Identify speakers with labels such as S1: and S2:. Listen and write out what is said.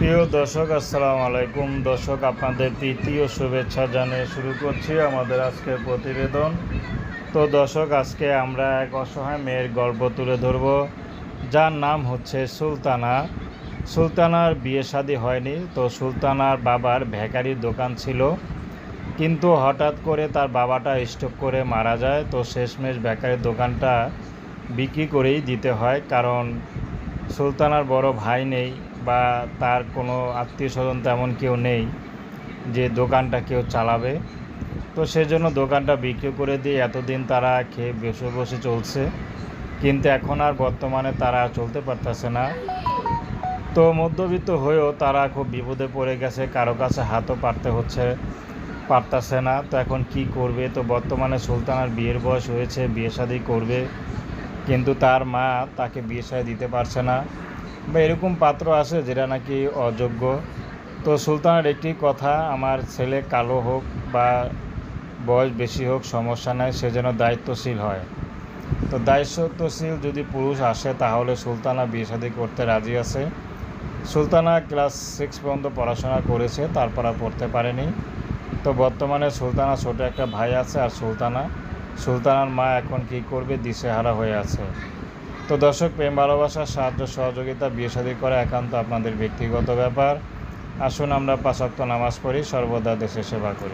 S1: প্রিয় দর্শক, আসসালামু আলাইকুম। দর্শক, আপনাদের ও শুভেচ্ছা জানিয়ে শুরু করছি আমাদের আজকের প্রতিবেদন। তো দর্শক, আজকে আমরা এক অসহায় মেয়ের গল্প তুলে ধরব, যার নাম হচ্ছে সুলতানা। সুলতানার বিয়ে শাদী হয়নি, তো সুলতানার বাবার ভেকারির দোকান ছিল। কিন্তু হঠাৎ করে তার বাবাটা স্ট্রোক করে মারা যায়, তো শেষমেশ বেকারির দোকানটা বিক্রি করেই দিতে হয়, কারণ সুলতানার বড় ভাই নেই বা তার কোনো আত্মীয় স্বজন তেমন কেউ নেই যে দোকানটা কেউ চালাবে। তো সেজন্য দোকানটা বিক্রি করে দিয়ে এতদিন তারা খেয়ে বসে বসে চলছে। কিন্তু এখন আর বর্তমানে তারা চলতে পারতেছে না। তো মধ্যবিত্ত হয়েও তারা খুব বিপদে পড়ে গেছে, কারও কাছে হাতও পারতে হচ্ছে, পারতাছে না। তো এখন কি করবে? তো বর্তমানে সুলতানার বিয়ের বয়স হয়েছে, বিয়ে শাদী করবে। কিন্তু তার মা তাকে বিয়ে শাদী দিতে পারছে না। বা এরকম পাত্র আছে যেটা নাকি অযোগ্য। তো সুলতানের একটি কথা, আমার ছেলে কালো হোক বা বয়স বেশি হোক, সমস্যা নাই, সে যেন দায়িত্বশীল হয়। তো দায়িত্বশীল যদি পুরুষ আসে, তাহলে সুলতানা বিয়ে শাদী করতে রাজি আছে। সুলতানা ক্লাস সিক্স পর্যন্ত পড়াশোনা করেছে, তারপর আর পড়তে পারেনি। তো বর্তমানে সুলতানা ছোট একটা ভাই আছে আর সুলতানা সুলতানার মা এখন কি করবে? দিশেহারা হয়ে আছে। তো দর্শক, প্রেম, ভালোবাসা, সাহায্য, সহযোগিতা, বিয়ে শাদী করা একান্ত আপনাদের ব্যক্তিগত ব্যাপার। আসুন আমরা পাশাক্ত নামাজ পড়ি, সর্বদা দেশে সেবা করি।